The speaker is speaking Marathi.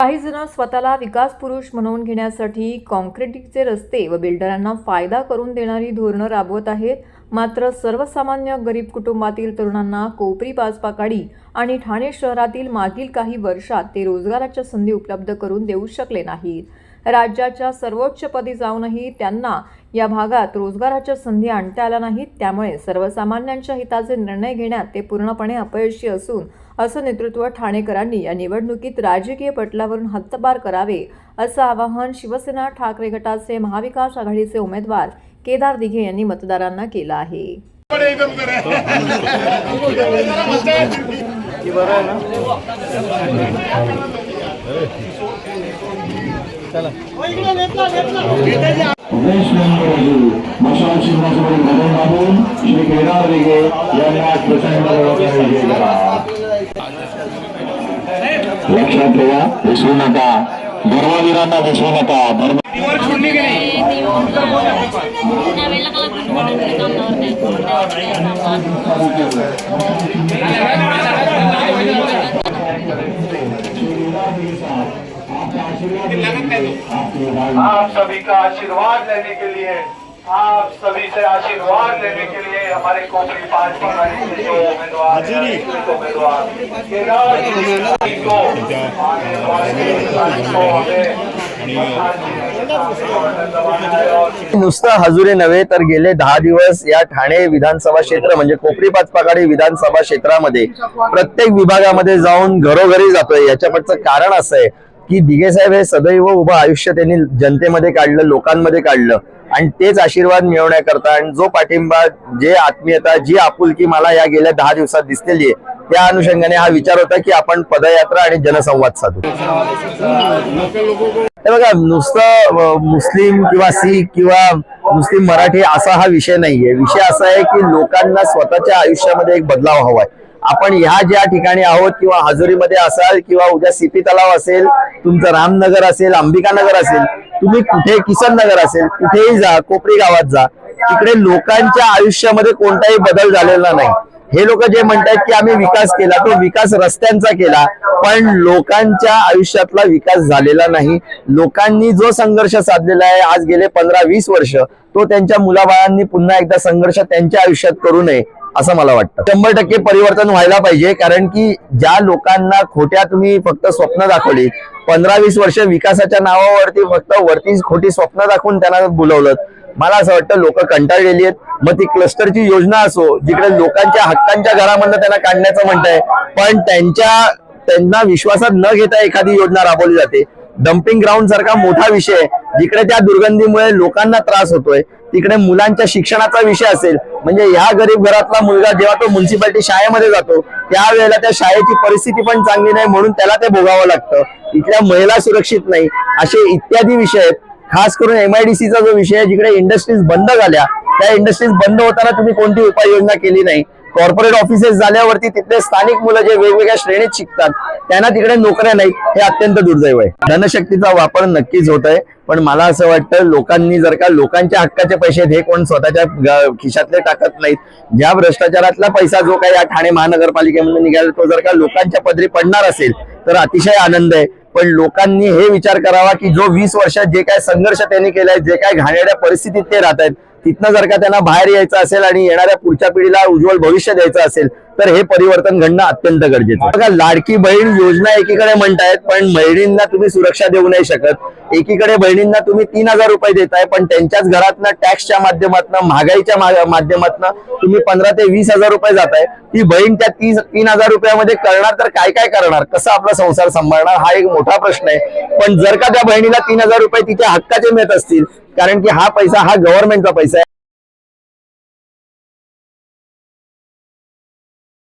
काही जण स्वतःला विकास पुरुष म्हणून घेण्यासाठी कॉन्क्रिटीचे रस्ते व बिल्डरांना फायदा करून देणारी धोरणं राबवत आहेत. मात्र सर्वसामान्य गरीब कुटुंबातील तरुणांना कोपरी बाजपाकाडी आणि ठाणे शहरातील मागील काही वर्षात ते रोजगाराच्या संधी उपलब्ध करून देऊ शकले नाहीत. राज्याच्या सर्वोच्च पदी जाऊनही त्यांना या भागात रोजगाराच्या संधी आणता आल्या नाहीत. त्यामुळे सर्वसामान्यांच्या हिताचे निर्णय घेण्यात ते पूर्णपणे अपयशी असून असं नेतृत्व ठाणेकरांनी या निवडणुकीत राजकीय पटलावरून हद्दपार करावे असं आवाहन शिवसेना ठाकरे गटाचे महाविकास आघाडीचे उमेदवार केदार दिघे यांनी मतदारांना केलं आहे. उमेश नंदोजी मशाल शिंगासोबत घडवून बांधून श्री केदार दिघे यांना प्रचंड जबाबदारी विजयी करा लक्षात ठेवा विसरू नका. धर्मवीरांना विसरू नका. धर्म त्यावेळेला मला आप सभी का आशीर्वाद लेने के लिए आप सभी से आशीर्वाद लेने के लिए हमारे कोपरी पांच प्रणाली के जो उम्मीदवार हैं, केदार को आने वाले नुसतं हजुरे नव्हे तर गेले दहा दिवस या ठाणे विधानसभा क्षेत्र म्हणजे कोपरी पाचपाकाडी विधानसभा क्षेत्रामध्ये प्रत्येक विभागामध्ये जाऊन घरोघरी जातोय. याच्या मागचं कारण असं आहे. की दिघे साहेब हे सदैव उभं आयुष्य त्यांनी जनतेमध्ये काढलं लोकांमध्ये काढलं. आणि तेच आशीर्वाद मिळवण्याकरता आणि जो पाठिंबा जे आत्मीयता जी आपुलकी मला या गेल्या दहा दिवसात दिसलेली आहे त्या अनुषंगाने हा विचार होता की आपण पदयात्रा आणि जनसंवाद साधू. हे बघा नुसतं मुस्लिम किंवा सिख किंवा मुस्लिम मराठी असा हा विषय नाहीये. विषय असा आहे की लोकांना स्वतःच्या आयुष्यामध्ये एक बदलाव हवाय. आपण ह्या ज्या ठिकाणी आहोत किंवा हाजुरीमध्ये असाल किंवा उद्या सिपी तलाव असेल तुमचं रामनगर असेल अंबिकानगर असेल तुम्ही कुठे किसन नगर असेल कुठेही जा कोपरी गावात जा तिकडे लोकांच्या आयुष्यामध्ये कोणताही बदल झालेला नाही. हे लोक जे म्हणतात की आम्ही विकास केला तो विकास रस्त्यांचा केला पण लोकांच्या आयुष्यातला विकास झालेला नाही. लोकांनी जो संघर्ष साधलेला आहे आज गेले पंधरा वीस वर्ष तो त्यांच्या मुलाबाळांनी पुन्हा एकदा संघर्ष त्यांच्या आयुष्यात करू नये असं मला वाटतं. शंभर टक्के परिवर्तन व्हायला पाहिजे कारण की ज्या लोकांना खोट्या तुम्ही फक्त स्वप्न दाखवली पंधरा वीस वर्ष विकासाच्या नावावरती फक्त वरती खोटी स्वप्न दाखवून त्यांना बोलवलं मला असं वाटतं लोक कंटाळलेली आहेत. मग ती क्लस्टरची योजना असो जिकडे लोकांच्या हक्कांच्या घरामधनं त्यांना काढण्याचं म्हणताय पण त्यांच्या त्यांना विश्वासात न घेता एखादी योजना राबवली जाते. डम्पिंग ग्राउंड सारखा मोठा विषय जिकडे त्या दुर्गंधीमुळे लोकांना त्रास होतोय तिकडे मुलांच्या शिक्षणाचा विषय असेल म्हणजे ह्या गरीब घरातला मुलगा जेव्हा तो म्युन्सिपाल्टी शाळेमध्ये जातो त्यावेळेला त्या शाळेची परिस्थिती पण चांगली नाही म्हणून त्याला ते भोगावं लागतं. इथल्या महिला सुरक्षित नाही असे इत्यादी विषय आहेत. खास करून एमआयडीसीचा जो विषय आहे जिकडे इंडस्ट्रीज बंद झाल्या त्या इंडस्ट्रीज बंद होताना तुम्ही कोणती उपाययोजना केली नाही? कॉर्पोरेट ऑफिसेस झाल्यावरती तिथले स्थानिक मुलं जे वेगवेगळ्या श्रेणीत शिकतात त्यांना तिकडे नोकऱ्या नाहीत हे अत्यंत दुर्दैव आहे. धनशक्तीचा वापर नक्कीच होत आहे पण मला असं वाटतं लोकांनी जर का लोकांच्या हक्काचे पैसे हे कोण स्वतःच्या खिशातले टाकत नाहीत. ज्या भ्रष्टाचारातला पैसा जो काही या ठाणे महानगरपालिकेमध्ये निघाला तो जर का लोकांच्या पदरी पडणार असेल तर अतिशय आनंद आहे. पण लोकांनी हे विचार करावा की जो वीस वर्षात जे काय संघर्ष त्यांनी केलाय जे काय घाणेरड्या परिस्थितीत ते राहत आहेत तिथनं जर का त्यांना बाहेर यायचं असेल आणि येणाऱ्या पुढच्या पिढीला उज्ज्वल भविष्य द्यायचं असेल तर हे परिवर्तन घडणं अत्यंत गरजेचं बघा लाडकी बहीण योजना एकीकडे म्हणतायत पण बहिणींना तुम्ही सुरक्षा देऊ नाही शकत. एकीकडे बहिणींना तुम्ही तीन हजार रुपये देताय पण त्यांच्याच घरातनं टॅक्सच्या माध्यमातून महागाईच्या माध्यमातून तुम्ही पंधरा ते वीस हजार रुपये जाताय. ती बहीण त्या तीस तीन हजार रुपयामध्ये करणार तर काय काय करणार? कसं आपला संसार सांभाळणार? हा एक मोठा प्रश्न आहे. पण जर का त्या बहिणीला तीन हजार रुपये तिच्या हक्काचे मिळत असतील कारण की हा पैसा हा गव्हर्नमेंटचा पैसा आहे.